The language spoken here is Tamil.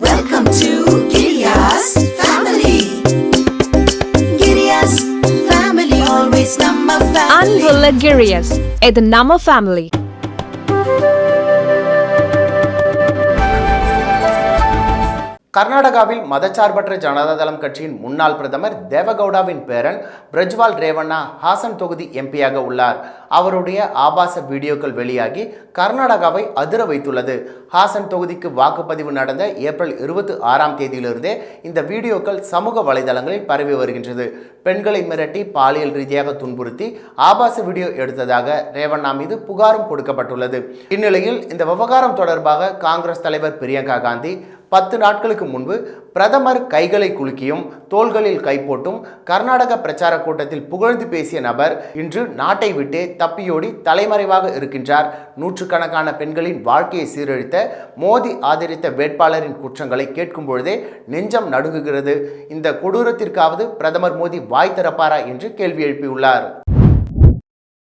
Welcome to Giriya's family. Giriya's family always Namma family. Angulla Giriya's, the Namma family. கர்நாடகாவில் மதச்சார்பற்ற ஜனதாதளம் கட்சியின் முன்னாள் பிரதமர் தேவகவுடாவின் பேரன் பிரஜ்வால் ரேவண்ணா ஹாசன் தொகுதி எம்பியாக உள்ளார். அவருடைய ஆபாச வீடியோக்கள் வெளியாகி கர்நாடகாவை அதிர வைத்துள்ளது. ஹாசன் தொகுதிக்கு வாக்குப்பதிவு நடந்த ஏப்ரல் இருபத்தி ஆறாம் தேதியிலிருந்தே இந்த வீடியோக்கள் சமூக வலைதளங்களில் பரவி வருகின்றது. பெண்களை மிரட்டி பாலியல் ரீதியாக துன்புறுத்தி ஆபாச வீடியோ எடுத்ததாக ரேவண்ணா மீது புகாரும் கொடுக்கப்பட்டுள்ளது. இந்நிலையில் இந்த விவகாரம் தொடர்பாக காங்கிரஸ் தலைவர் பிரியங்கா காந்தி பத்து நாட்களுக்கு முன்பு பிரதமர் கைகளை குலுக்கியும் தோள்களில் கை போட்டும் கர்நாடக பிரச்சார கூட்டத்தில் புகழ்ந்து பேசிய நபர் இன்று நாட்டை விட்டே தப்பியோடி தலைமறைவாக இருக்கின்றார். நூற்றுக்கணக்கான பெண்களின் வாழ்க்கையை சீரழித்த மோடி ஆதரித்த வேட்பாளரின் குற்றங்களை கேட்கும் பொழுதே நெஞ்சம் நடுங்குகிறது. இந்த கொடூரத்திற்காவது பிரதமர் மோடி வாய் திறப்பாரா என்று கேள்வி எழுப்பியுள்ளார்.